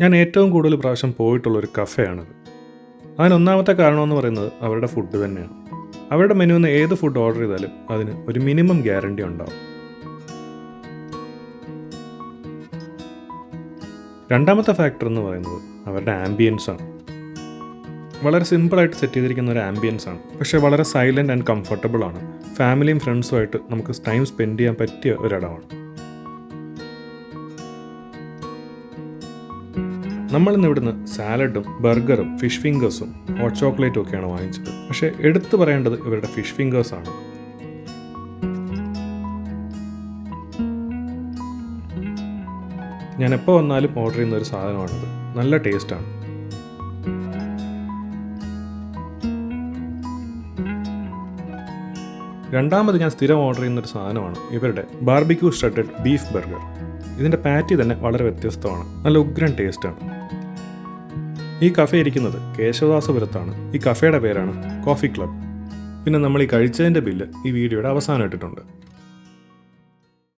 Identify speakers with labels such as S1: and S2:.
S1: ഞാൻ ഏറ്റവും കൂടുതൽ പ്രാവശ്യം പോയിട്ടുള്ള ഒരു കഫേയാണത്. അതിനൊന്നാമത്തെ കാരണമെന്ന് പറയുന്നത് അവരുടെ ഫുഡ് തന്നെയാണ്. അവരുടെ മെനുവിൽ നിന്ന് ഏത് ഫുഡ് ഓർഡർ ചെയ്താലും അതിന് ഒരു മിനിമം ഗ്യാരണ്ടി ഉണ്ടാവും. രണ്ടാമത്തെ ഫാക്ടർ എന്ന് പറയുന്നത് അവരുടെ ആംബിയൻസ് ആണ്. വളരെ സിമ്പിളായിട്ട് സെറ്റ് ചെയ്തിരിക്കുന്ന ഒരു ആംബിയൻസ് ആണ്. പക്ഷേ വളരെ സൈലന്റ് ആൻഡ് കംഫർട്ടബിൾ ആണ്. ഫാമിലിയും ഫ്രണ്ട്സുമായിട്ട് നമുക്ക് ടൈം സ്പെൻഡ് ചെയ്യാൻ പറ്റിയ ഒരിടമാണ്. നമ്മളിന്ന് ഇവിടുന്ന് സാലഡും ബർഗറും ഫിഷ് ഫിംഗേഴ്സും ഹോട്ട് ചോക്ലേറ്റും ഒക്കെയാണ് വാങ്ങിച്ചത്. പക്ഷേ എടുത്തു പറയേണ്ടത് ഇവരുടെ ഫിഷ് ഫിംഗേഴ്സ് ആണ് ഞാൻ എപ്പോൾ വന്നാലും ഓർഡർ ചെയ്യുന്ന ഒരു സാധനമാണിത്. നല്ല ടേസ്റ്റാണ്. രണ്ടാമത് ഞാൻ സ്ഥിരം ഓർഡർ ചെയ്യുന്ന ഒരു സാധനമാണ് ഇവരുടെ ബാർബിക്യൂ ഷ്രെഡഡ് ബീഫ് ബർഗർ. ഇതിന്റെ പാറ്റി തന്നെ വളരെ വ്യത്യസ്തമാണ്. നല്ല ഉഗ്രൻ ടേസ്റ്റാണ്. ഈ കഫേ ഇരിക്കുന്നത് കേശവദാസപുരത്താണ്. ഈ കഫേയുടെ പേരാണ് കോഫി ക്ലബ്. പിന്നെ നമ്മൾ ഈ കഴിച്ചതിന്റെ ബില്ല് ഈ വീഡിയോയുടെ അവസാനം ഇട്ടിട്ടുണ്ട്.